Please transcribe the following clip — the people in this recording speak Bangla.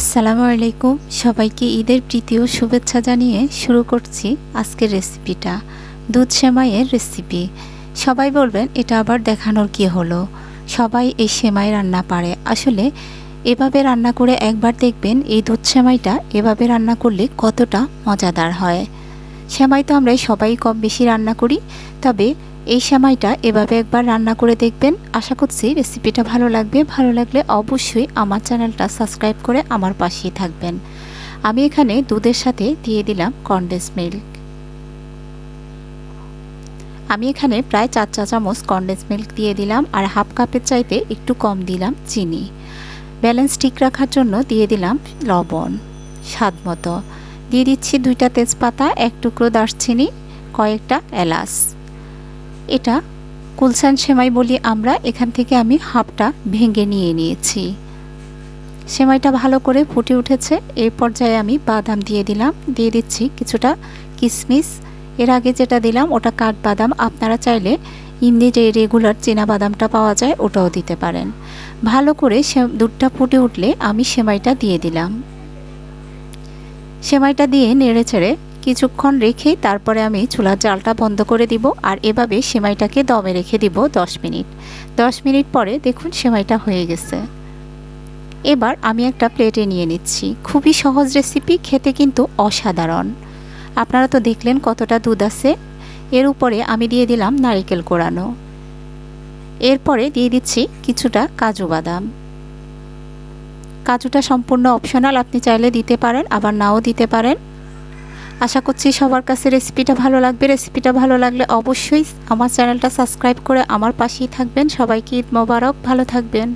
আসসালামু আলাইকুম। সবাইকে ঈদের প্রীতি ও শুভেচ্ছা জানিয়ে শুরু করছি আজকের রেসিপিটা, দুধ সেমাইয়ের রেসিপি। সবাই বলবেন, এটা আবার দেখানোর কি হলো? সবাই এই সেমাই রান্না পারে। আসলে এভাবে রান্না করে একবার দেখবেন এই দুধ সেমাইটা এভাবে রান্না করলে কতটা মজাদার হয়। সেমাই তো আমরা সবাই কম বেশি রান্না করি, তবে এই সেমাইটা এভাবে একবার রান্না করে দেখবেন। আশা করছি রেসিপিটা ভালো লাগবে। ভালো লাগলে অবশ্যই আমার চ্যানেলটা সাবস্ক্রাইব করে আমার পাশেই থাকবেন। আমি এখানে দুধের সাথে দিয়ে দিলাম কন্ডেন্স মিল্ক। আমি এখানে প্রায় চার চা চামচ কন্ডেন্স মিল্ক দিয়ে দিলাম আর হাফ কাপের চাইতে একটু কম দিলাম চিনি। ব্যালেন্স ঠিক রাখার জন্য দিয়ে দিলাম লবণ স্বাদ মতো। দিয়ে দিচ্ছি দুইটা তেজপাতা, এক টুকরো দারচিনি, কয়েকটা এলাচ। এটা কুলসান সেমাই বলি আমরা, এখান থেকে আমি হাফটা ভেঙে নিয়ে নিয়েছি। সেমাইটা ভালো করে ফুটে উঠেছে এই পর্যায়ে আমি বাদাম দিয়ে দিলাম, দিয়ে দিচ্ছি কিছুটা কিশমিশ এর আগে যেটা দিলাম, ওটা কাঠবাদাম। আপনারা চাইলে ইন্দি যে রেগুলার চীনা বাদামটা পাওয়া যায়, ওটাও দিতে পারেন। ভালো করে সে দুধটা ফুটে উঠলে আমি সেমাইটা দিয়ে দিলাম। সেমাইটা দিয়ে নেড়ে ছেড়ে কিছুক্ষণ রেখে তারপরে আমি চুলার জালটা বন্ধ করে দিব আর এভাবে সেমাইটাকে দমে রেখে দিব 10 মিনিট। 10 মিনিট পরে দেখুন সেমাইটা হয়ে গেছে। এবার আমি একটা প্লেটে নিয়ে নিচ্ছি। খুবই সহজ রেসিপি, খেতে কিন্তু অসাধারণ। আপনারা তো দেখলেন কতটা দুধ আছে। এর উপরে আমি দিয়ে দিলাম নারিকেল কোড়ানো এরপরে দিয়ে দিচ্ছি কিছুটা কাজু বাদাম। কাজুটা সম্পূর্ণ অপশনাল, আপনি চাইলে দিতে পারেন, আবার নাও দিতে পারেন। আশা করছি সবার কাছে রেসিপিটা ভালো লাগবে। রেসিপিটা ভালো লাগলে অবশ্যই আমার চ্যানেলটা সাবস্ক্রাইব করে আমার পাশেই থাকবেন। সবাইকে ঈদ মোবারক। ভালো থাকবেন।